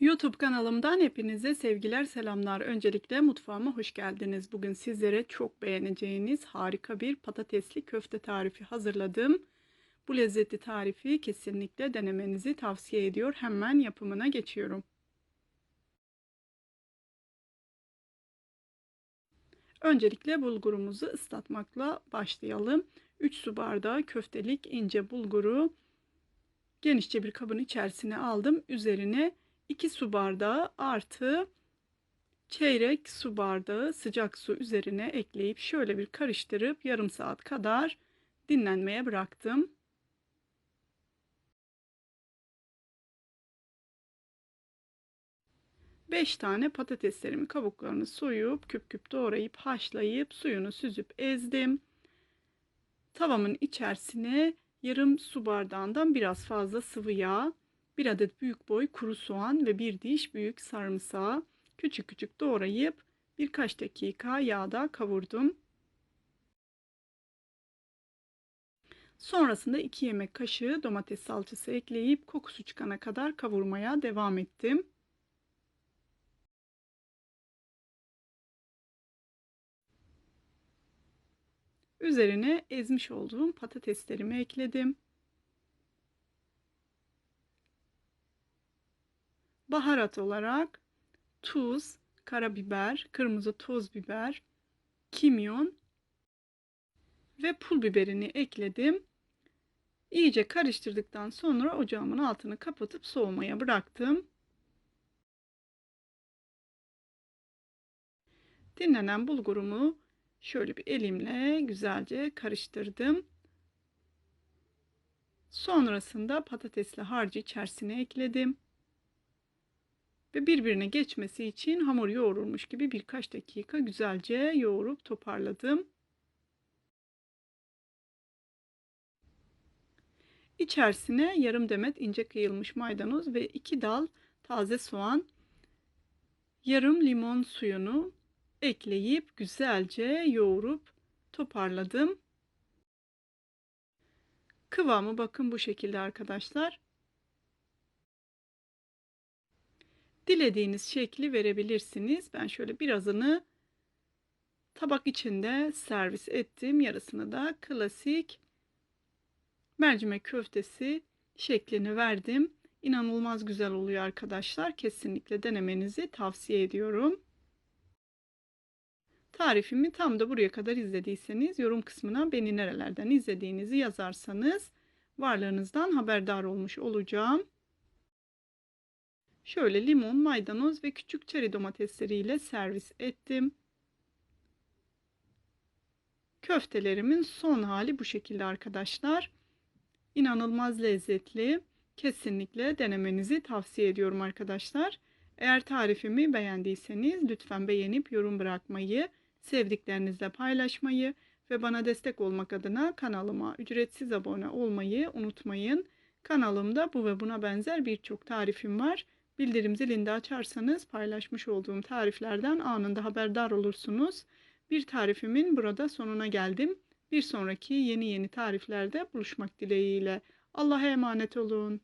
YouTube kanalımdan hepinize sevgiler, selamlar. Öncelikle mutfağıma hoş geldiniz. Bugün sizlere çok beğeneceğiniz harika bir patatesli köfte tarifi hazırladım. Bu lezzetli tarifi kesinlikle denemenizi tavsiye ediyor. Hemen yapımına geçiyorum. Öncelikle bulgurumuzu ıslatmakla başlayalım. 3 su bardağı köftelik ince bulguru genişçe bir kabın içerisine aldım. Üzerine 2 su bardağı artı çeyrek su bardağı sıcak su üzerine ekleyip şöyle bir karıştırıp yarım saat kadar dinlenmeye bıraktım. Beş tane patateslerimi kabuklarını soyup küp küp doğrayıp haşlayıp suyunu süzüp ezdim. Tavamın içerisine yarım su bardağından biraz fazla sıvı yağ, bir adet büyük boy kuru soğan ve bir diş büyük sarımsağı küçük küçük doğrayıp birkaç dakika yağda kavurdum. Sonrasında 2 yemek kaşığı domates salçası ekleyip kokusu çıkana kadar kavurmaya devam ettim. Üzerine ezmiş olduğum patateslerimi ekledim. Baharat olarak tuz, karabiber, kırmızı toz biber, kimyon ve pul biberini ekledim. İyice karıştırdıktan sonra ocağımın altını kapatıp soğumaya bıraktım. Dinlenen bulgurumu şöyle bir elimle güzelce karıştırdım. Sonrasında patatesli harcı içerisine ekledim ve birbirine geçmesi için hamur yoğurulmuş gibi birkaç dakika güzelce yoğurup toparladım. İçerisine yarım demet ince kıyılmış maydanoz ve iki dal taze soğan, yarım limon suyunu ekleyip güzelce yoğurup toparladım. Kıvamı bakın bu şekilde arkadaşlar. Dilediğiniz şekli verebilirsiniz. Ben şöyle birazını tabak içinde servis ettim. Yarısını da klasik mercimek köftesi şeklini verdim. İnanılmaz güzel oluyor arkadaşlar. Kesinlikle denemenizi tavsiye ediyorum. Tarifimi tam da buraya kadar izlediyseniz yorum kısmına beni nerelerden izlediğinizi yazarsanız varlığınızdan haberdar olmuş olacağım. Şöyle limon, maydanoz ve küçük çeri domatesleriyle servis ettim. Köftelerimin son hali bu şekilde arkadaşlar. İnanılmaz lezzetli. Kesinlikle denemenizi tavsiye ediyorum arkadaşlar. Eğer tarifimi beğendiyseniz lütfen beğenip yorum bırakmayı, sevdiklerinizle paylaşmayı ve bana destek olmak adına kanalıma ücretsiz abone olmayı unutmayın. Kanalımda bu ve buna benzer birçok tarifim var. Bildirim zilini açarsanız paylaşmış olduğum tariflerden anında haberdar olursunuz. Bir tarifimin burada sonuna geldim. Bir sonraki yeni yeni tariflerde buluşmak dileğiyle. Allah'a emanet olun.